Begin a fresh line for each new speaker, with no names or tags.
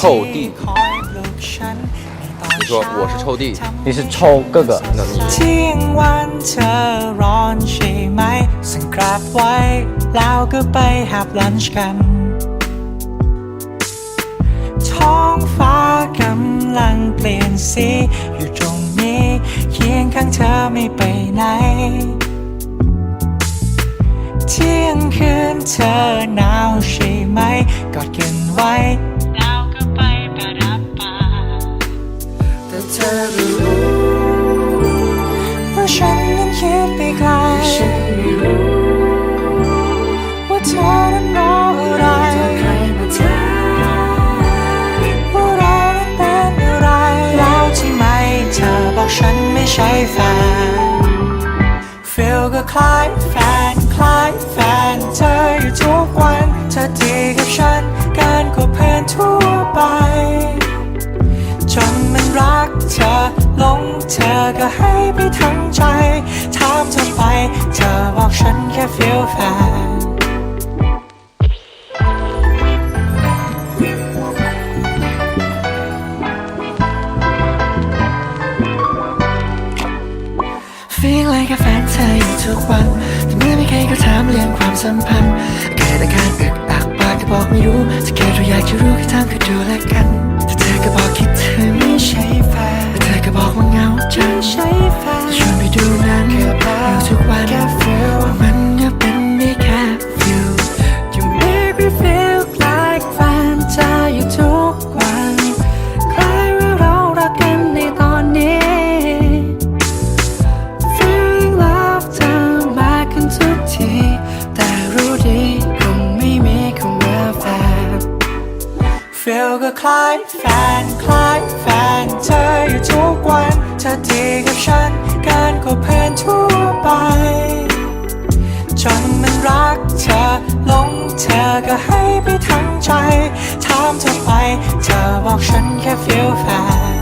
臭弟你说我是臭弟，
你是臭哥哥，
那你
เที่ยงวันเธอร้อนใช่ไหม สั่งกราบไว้ แล้วก็ไปหาบลันช์กัน เปลี่ยนสีอยู่ตรงนี้เคียงข้างเธอไม่ไปไหนเที่ยงคืนเธอหนาวใช่ไหมกอดกันไว้แล้ว ใช่แฟนฟีลก็คล้ายแฟนคล้ายแฟนเธออยู่ทุกวันเธอดีกับฉันกินกว่าเพื่อนทั่วไป จนมันรักเธอหลงเธอก็ให้ไปทั้งใจ ถามเธอไป เธอบอกฉันแค่ฟีลแฟน แค่แฟนเธออยู่ทุกวัน แต่เมื่อไม่ใครก็ถามเรื่องความสัมพันธ์เกิดอาการอึกอักปากก็บอกไม่รู้จะเกิดเราอยากจะรู้แค่ทำคือดูแลกัน Feel ก็คล้ายแฟนคล้ายแฟนเธออยู่ทุกวันเธอดีกับฉันเกินกว่าเพื่อนทั่วไป จนมันรักเธอหลงเธอก็ให้ไปทั้งใจถามเธอไป เธอบอกฉันแค่ feel แฟน